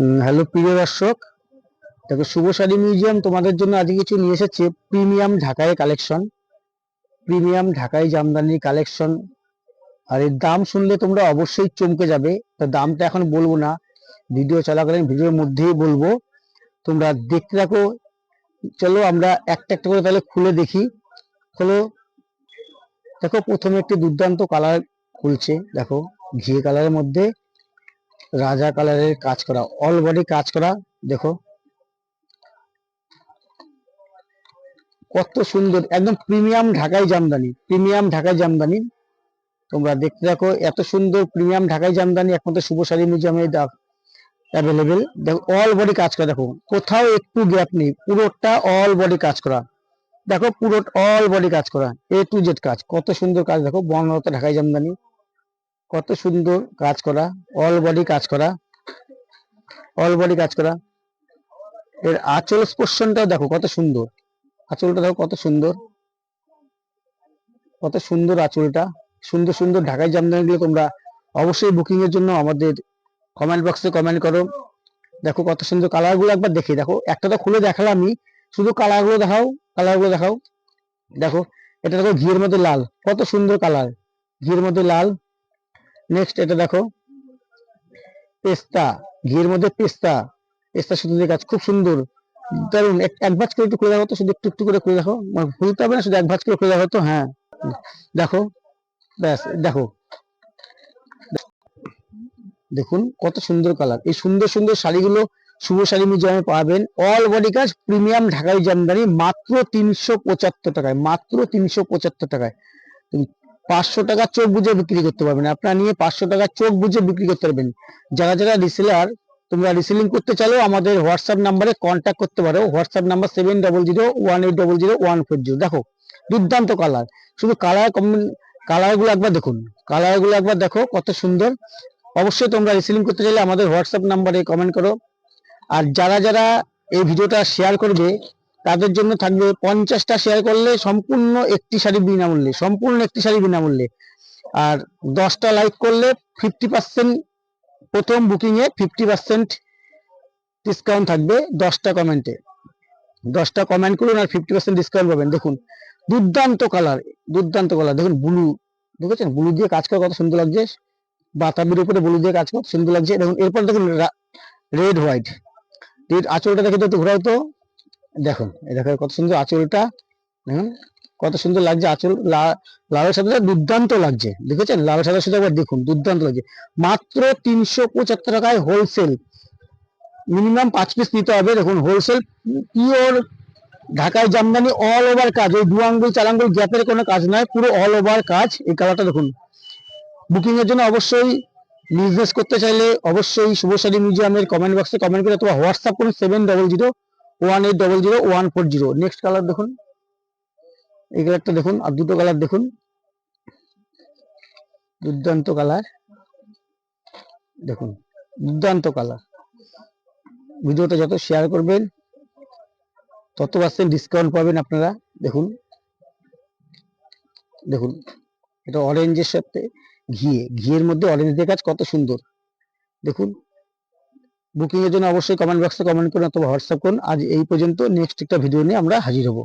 Hello প্রিয় দর্শক। দেখো শুভসারী মিউজিয়াম তোমাদের জন্য আজকে কিছু নিয়ে এসেছে প্রিমিয়াম ঢাকায় কালেকশন প্রিমিয়াম ঢাকাই জামদানির কালেকশন আর এর দাম শুনলে তোমরা অবশ্যই চমকে যাবে। তো দামটা এখন বলব না ভিডিও চলাকালীন ভিডিওর মধ্যেই বলব। তোমরা দেখতে থাকো। চলো, আমরা একটা একটা করে তাহলে খুলে দেখি। খোলো। দেখো, প্রথমে একটি দুর্দান্ত কালার খুলছে। দেখো, ঘিয়ে কালারের মধ্যে। রাজা কালারের কাজ করা অল বডি কাজ করা, দেখো। কত সুন্দর, একদম প্রিমিয়াম ঢাকাই জামদানি প্রিমিয়াম ঢাকাই জামদানি। তোমরা দেখতে দেখো এত সুন্দর প্রিমিয়াম ঢাকাই জামদানি, একমাত্র শুভ শাড়ি মিউজিয়ামে অ্যাভেলেবেল দেখো অল বডি কাজ করা, দেখো। কোথাও একটু গ্যাপ নেই, পুরোটা অল বডি কাজ করা। দেখো, পুরো অল বডি কাজ করা এ টু জেড কাজ। কত সুন্দর কাজ, দেখো বর্ণলতা ঢাকাই জামদানি। কত সুন্দর কাজ করা অল বডি কাজ করা অল বডি কাজ করা। এর আঁচল স্পর্শনটাও দেখো কত সুন্দর। আঁচলটা দেখো কত সুন্দর। কত সুন্দর আঁচলটা। সুন্দর সুন্দর ঢাকাই জামদানি গুলো তোমরা অবশ্যই বুকিং এর জন্য আমাদের কমেন্ট বক্সে কমেন্ট করো। দেখো কত সুন্দর কালারগুলো একবার দেখে দেখো। একটা তো খুলে দেখালামই। শুধু কালারগুলো দেখাও কালারগুলো দেখাও। দেখো, এটা দেখো ঘিয়ের মধ্যে লাল। কত সুন্দর কালার। ঘিয়ের মধ্যে লাল। নেক্সট এটা দেখো। পেস্তা, ঘিয়ের মধ্যে পেস্তা। পেস্তা সুন্দর কাজ খুব সুন্দর দারুণ এক ভাঁজ করে একটু খুলে দেখো তো, শুধু একটু একটু করে খুলে দেখো। মানে খুলতে হবে না, শুধু এক ভাঁজ করে খুলে দেখো তো হ্যাঁ। দেখো, ব্যাস, দেখো। দেখুন, কত সুন্দর কালার। এই সুন্দর সুন্দর শাড়িগুলো শুভ শাড়ি মিউজিয়ামে পাবেন। অল বডি কাজ প্রিমিয়াম ঢাকাই জামদানি, মাত্র তিনশো পঁচাত্তর টাকায়, মাত্র তিনশো পঁচাত্তর টাকায়। পাঁচশো টাকা চোখ বুঝে বিক্রি করতে পারবেন। আপনারা নিয়ে পাঁচশো টাকা চোখ বুঝে বিক্রি করতে পারবেন। যারা যারা রিসেলার তোমরা রিসেলিং করতে চাইলে আমাদের হোয়াটসঅ্যাপ নাম্বারে কন্ট্যাক্ট করতে পারো। WhatsApp number seven double zero one eight double zero one four zero দেখো, দুর্দান্ত কালার শুধু কালার কালারগুলো একবার দেখুন। কালারগুলো একবার দেখো, কত সুন্দর। অবশ্যই তোমরা রিসেলিং করতে চাইলে আমাদের হোয়াটসঅ্যাপ নাম্বারে কমেন্ট করো। আর যারা যারা এই ভিডিওটা শেয়ার করবে তাদের জন্য থাকবে পঞ্চাশটা শেয়ার করলে সম্পূর্ণ একটি শাড়ি বিনামূল্যে, সম্পূর্ণ একটি শাড়ি বিনামূল্যে। আর দশটা লাইক করলে ফিফটি পার্সেন্ট প্রথম বুকিং এ ফিফটি পার্সেন্ট ডিসকাউন্ট থাকবে দশটা কমেন্টে দশটা কমেন্ট করুন আর ফিফটি পার্সেন্ট ডিসকাউন্ট পাবেন। দেখুন, দুর্দান্ত কালার দুর্দান্ত কালার দেখুন ব্লু দেখেছেন? ব্লু দিয়ে কাজ করা কত সুন্দর লাগছে। বাতাবির উপরে ব্লু দিয়ে কাজ করা সুন্দর লাগছে। দেখুন, এরপর দেখুন রেড হোয়াইট রেড আঁচলটা দেখে তো ঘোরাও তো। দেখুন, এই দেখো কত সুন্দর আঁচলটা। দেখুন, কত সুন্দর লাগছে আঁচল। লালের সাথে দুর্দান্ত লাগছে, দেখেছেন? লালের সাথে শুধু একবার দেখুন, দুর্দান্ত লাগছে। মাত্র তিনশো পঁচাত্তর টাকায় হোলসেল মিনিমাম পাঁচ পিস নিতে হবে, দেখুন হোলসেল পিওর ঢাকায় জামদানি অল ওভার কাজ। ওই দু আঙ্গুল চার আঙ্গুল গ্যাপের কোনো কাজ নয়, পুরো অল ওভার কাজ। এই কালারটা দেখুন। বুকিং এর জন্য অবশ্যই বিজনেস করতে চাইলে অবশ্যই শুভসারী মিউজিয়ামের কমেন্ট বক্সে কমেন্ট করে অথবা হোয়াটসঅ্যাপ করুন seven double zero one eight double zero one four zero next colour দেখুন। এই কালারটা দেখুন, আর দুটো কালার দেখুন। দুর্দান্ত কালার দেখুন, দুর্দান্ত কালার ভিডিওটা যত শেয়ার করবেন, তত পার্সেন্ট ডিসকাউন্ট পাবেন আপনারা। দেখুন দেখুন, এটা অরেঞ্জের সাথে ঘিয়ে, ঘিয়ের মধ্যে অরেঞ্জ দিয়ে কাজ কত সুন্দর। দেখুন বুকিং এর জন্য অবশ্যই কমেন্ট বক্সে কমেন্ট করুন অথবা হোয়াটসঅ্যাপ করুন। আজ এই পর্যন্ত নেক্সট একটা ভিডিও নিয়ে আমরা হাজির হব।